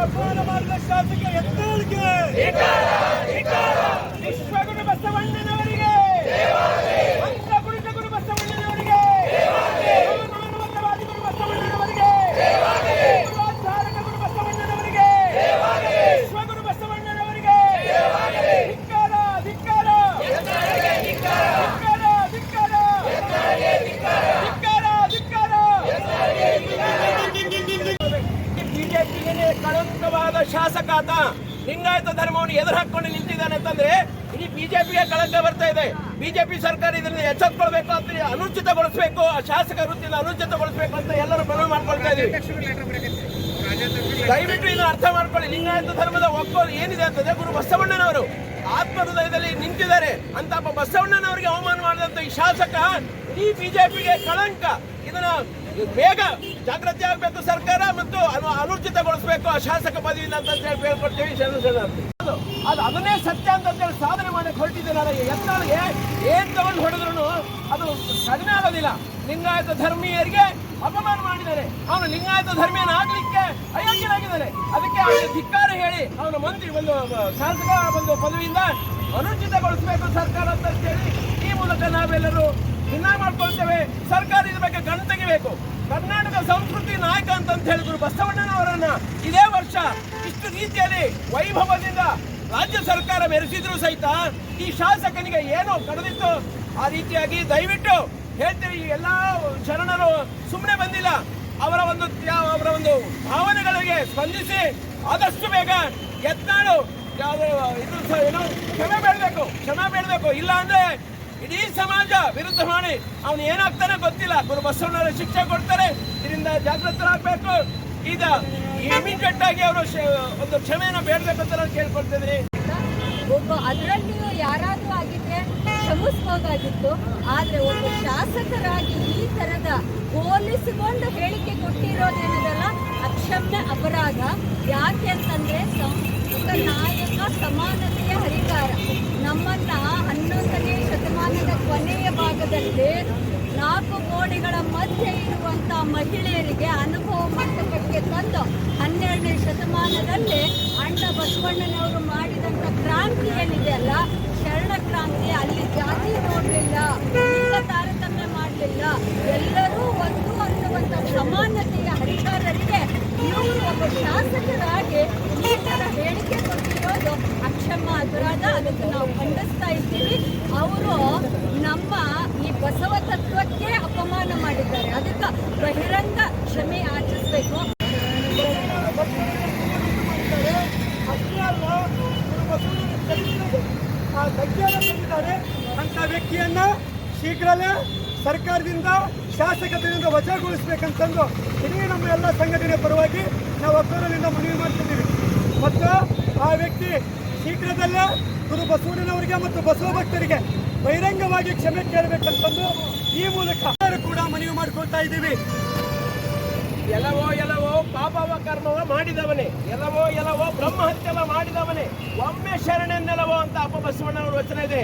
ಅಪಮಾನ ಮಾಡಿದ ಶಾಸಕ ಎತ್ತಳಿಕೆ ವಿಶ್ವಗುರು ಬಸವಣ್ಣನವರಿಗೆ ಆತ, ಲಿಂಗಾಯತ ಧರ್ಮವನ್ನು ಎದುರು ಹಾಕೊಂಡು ನಿಂತಿದ್ದಾನೆ ಅಂತಂದ್ರೆ ಇಡೀ ಬಿಜೆಪಿಗೆ ಕಳಂಕ ಬರ್ತಾ ಇದೆ. ಬಿಜೆಪಿ ಸರ್ಕಾರ ಇದರಿಂದ ಎಚ್ಚೆತ್ಕೊಳ್ಬೇಕು ಅಂತ ಅನುಚಿತಗೊಳಿಸಬೇಕು, ಆ ಶಾಸಕ ವೃತ್ತಿಯಿಂದ ಅನುಚಿತಗೊಳಿಸಬೇಕು ಅಂತ ಎಲ್ಲರೂ ಮನವಿ ಮಾಡ್ಕೊಳ್ತಾ ಇದೀವಿ ದಯವಿಟ್ಟು ಇದನ್ನು ಅರ್ಥ ಮಾಡ್ಕೊಳ್ಳಿ. ಲಿಂಗಾಯತ ಧರ್ಮದ ಒಕ್ಕೋಲು ಏನಿದೆ ಅಂತಂದ್ರೆ ಗುರು ಬಸವಣ್ಣನವರು ಆತ್ಮಹೃದಯದಲ್ಲಿ ನಿಂತಿದ್ದಾರೆ. ಅಂತ ಬಸವಣ್ಣನವರಿಗೆ ಅವಮಾನ ಮಾಡಿದಂತ ಈ ಶಾಸಕ ಇಡೀ ಬಿಜೆಪಿಗೆ ಕಳಂಕ. ಇದನ್ನ ಬೇಗ ಜಾಗೃತಿ ಆಗಬೇಕು ಸರ್ಕಾರ ಮತ್ತು ಅನು- ಅನುಚಿತಗೊಳಿಸಬೇಕು ಆ ಶಾಸಕ ಪದವಿಯಿಂದ ಅಂತ ಹೇಳಿ ಹೇಳ್ಕೊಡ್ತೀವಿ ಅದು ಅದು ಅದನ್ನೇ ಸತ್ಯ ಅಂತ ಹೇಳಿ ಸಾಧನೆ ಮಾಡಕ್ಕೆ ಹೊರಟಿದ್ದೀರಲ್ಲ ಎತ್ತಾಳಿಗೆ ಏನ್ ತಗೊಂಡು ಹೊಡೆದ್ರು ಅದು ಕಡಿಮೆ ಆಗೋದಿಲ್ಲ. ಲಿಂಗಾಯತ ಧರ್ಮೀಯರಿಗೆ ಅಪಮಾನ ಮಾಡಿದ್ದಾರೆ. ಅವನು ಲಿಂಗಾಯತ ಧರ್ಮೀಯನ ಆಗ್ಲಿಕ್ಕೆ ಅಯೋಗ್ಯನಾಗಿದ್ದಾನೆ. ಅದಕ್ಕೆ ಅವನ ಧಿಕ್ಕಾರ ಹೇಳಿ, ಅವನ ಮಂತ್ರಿ ಒಂದು ಶಾಸಕ ಒಂದು ಪದವಿಯಿಂದ ಅನುಚಿತಗೊಳಿಸಬೇಕು ಸರ್ಕಾರ ಅಂತ ಹೇಳಿ ಈ ಮೂಲಕ ನಾವೆಲ್ಲರೂ ಭಿನ್ನ ಮಾಡ್ಕೊಳ್ತೇವೆ. ಸರ್ಕಾರ ಕಣ್ ತೆಗಿಬೇಕು. ಕರ್ನಾಟಕ ಸಂಸ್ಕೃತಿ ನಾಯಕ ಅಂತ ಹೇಳಿದ್ರು ಬಸವಣ್ಣನವರನ್ನ ಇದೇ ವರ್ಷ ಇಷ್ಟು ರೀತಿಯಲ್ಲಿ ವೈಭವದಿಂದ ರಾಜ್ಯ ಸರ್ಕಾರ ಮೆರೆಸಿದ್ರು ಸಹಿತ ಈ ಶಾಸಕನಿಗೆ ಏನೋ ಕಳೆದಿತ್ತು ಆ ರೀತಿಯಾಗಿ ದಯವಿಟ್ಟು ಹೇಳ್ತೀವಿ, ಈ ಎಲ್ಲಾ ಶರಣರು ಸುಮ್ಮನೆ ಬಂದಿಲ್ಲ. ಅವರ ಒಂದು ಅವರ ಒಂದು ಭಾವನೆಗಳಿಗೆ ಸ್ಪಂದಿಸಿ ಆದಷ್ಟು ಬೇಗ ಯತ್ನಾಳು ಏನು ಕ್ಷಮೆ ಬೇಡಬೇಕು ಕ್ಷಮೆ ಬೇಡಬೇಕು. ಇಲ್ಲ ಅಂದ್ರೆ ಇಡೀ ಸಮಾಜ ವಿರುದ್ಧ ಮಾಡಿ ಅವನು ಏನಾಗ್ತಾನೆ ಗೊತ್ತಿಲ್ಲ. ಗುರು ಬಸವಣ್ಣರ ಶಿಕ್ಷೆ ಕೊಡ್ತಾರೆ. ಇದರಿಂದ ಜಾಗೃತರಾಗಬೇಕು. ಈಗ ಇಮಿಡಿಯೇಟ್ ಆಗಿ ಅವರು ಒಂದು ಕ್ಷಮೆಯನ್ನು ಬೇಡಬೇಕು ಅಂತ ನಾನು ಕೇಳ್ಕೊಳ್ತಿದ್ರಿ ಒಬ್ಬ ಅದರಲ್ಲಿಯೂ ಯಾರಾದರೂ ಆಗಿದ್ರೆ ಕ್ಷಮಿಸ್ಬೋದಾಗಿತ್ತು. ಆದ್ರೆ ಒಬ್ಬ ಶಾಸಕರಾಗಿ ಈ ತರದ ಹೋಲಿಸಿಕೊಂಡು ಹೇಳಿಕೆ ಕೊಟ್ಟಿರೋದೇನಿದಲ್ಲ ಅಕ್ಷಮ್ಯ ಅಪರಾಧ. ಯಾಕೆ ಅಂತಂದ್ರೆ ಸಂಸ್ಕೃತ ನಾಯಕ ಸಮಾನತೆಯ ಹರಿಕಾರ. ನಾಲ್ಕು ಗೋಡೆಗಳ ಮಧ್ಯೆ ಇರುವಂತ ಮಹಿಳೆಯರಿಗೆ ಅನುಭವ ಮಂಟಪಕ್ಕೆ ತಂದು ಹನ್ನೆರಡನೇ ಶತಮಾನದಲ್ಲಿ ಅಣ್ಣ ಬಸವಣ್ಣನವರು ಮಾಡಿದಂತ ಕ್ರಾಂತಿ ಏನಿದೆ ಅಲ್ಲ? ಶರಣ ಕ್ರಾಂತಿ. ಅಲ್ಲಿ ಜಾತಿ ನೋಡಲಿಲ್ಲ ತಾರತಮ್ಯ ಮಾಡಲಿಲ್ಲ. ಎಲ್ಲರೂ ಒಂದು ಅನ್ನುವಂಥ ಸಮಾನತೆಯ ಹರಿಕಾರರಿಗೆ ಇವರು ಒಬ್ಬ ಶಾಸಕರಾಗಿ ಈ ಥರ ಹೇಳಿಕೆ ಕೊಟ್ಟಿರೋದು ಅಕ್ಷಮ ಅಪರಾಧ ಅದಕ್ಕೆ ನಾವು ಖಂಡಿಸ್ತಾ ಇದ್ದೀವಿ. ಅವರು ನಮ್ಮ ಈ ಬಸವ ಮಾಡಿದ್ದಾರೆ. ಅದಕ್ಕೆ ಬಹಿರಂಗ ಕ್ಷಮೆ ಆಚರಿಸಬೇಕು. ಅಂತ ವ್ಯಕ್ತಿಯನ್ನ ಶೀಘ್ರಲೇ ಸರ್ಕಾರದಿಂದ, ಶಾಸಕತೆಯಿಂದ ವಜಾಗೊಳಿಸಬೇಕಂತಂದು ಇಡೀ ನಮ್ಮ ಎಲ್ಲ ಸಂಘಟನೆ ಪರವಾಗಿ ನಾವು ಒಕ್ಕೂರಲಿಂದ ಮನವಿ ಮಾಡ್ತಿದ್ದೀವಿ. ಮತ್ತು ಆ ವ್ಯಕ್ತಿ ಶೀಘ್ರದಲ್ಲೇ ಗುರು ಬಸವಣ್ಣನವರಿಗೆ ಮತ್ತು ಬಸವ ಭಕ್ತರಿಗೆ ಬಹಿರಂಗವಾಗಿ ಕ್ಷಮೆ ಕೇಳಬೇಕಂತಂದು ಈ ಮೂಲಕ ಎಲ್ಲರೂ ಕೂಡ ಮನವಿ ಮಾಡ್ಕೊಳ್ತಾ ಇದ್ದೀವಿ. ಎಲ್ಲವೋ ಎಲ್ಲವೋ, ಪಾಪವ ಕರ್ಮವ ಮಾಡಿದವನೇ. ಎಲ್ಲವೋ ಎಲ್ಲವೋ, ಬ್ರಹ್ಮಹತ್ಯವ ಮಾಡಿದವನೇ. ಒಮ್ಮೆ ಶರಣೆನ್ನೆಲ್ಲವೋ ಅಂತ ಅಪ್ಪ ಬಸವಣ್ಣನವರ ವಚನ ಇದೆ.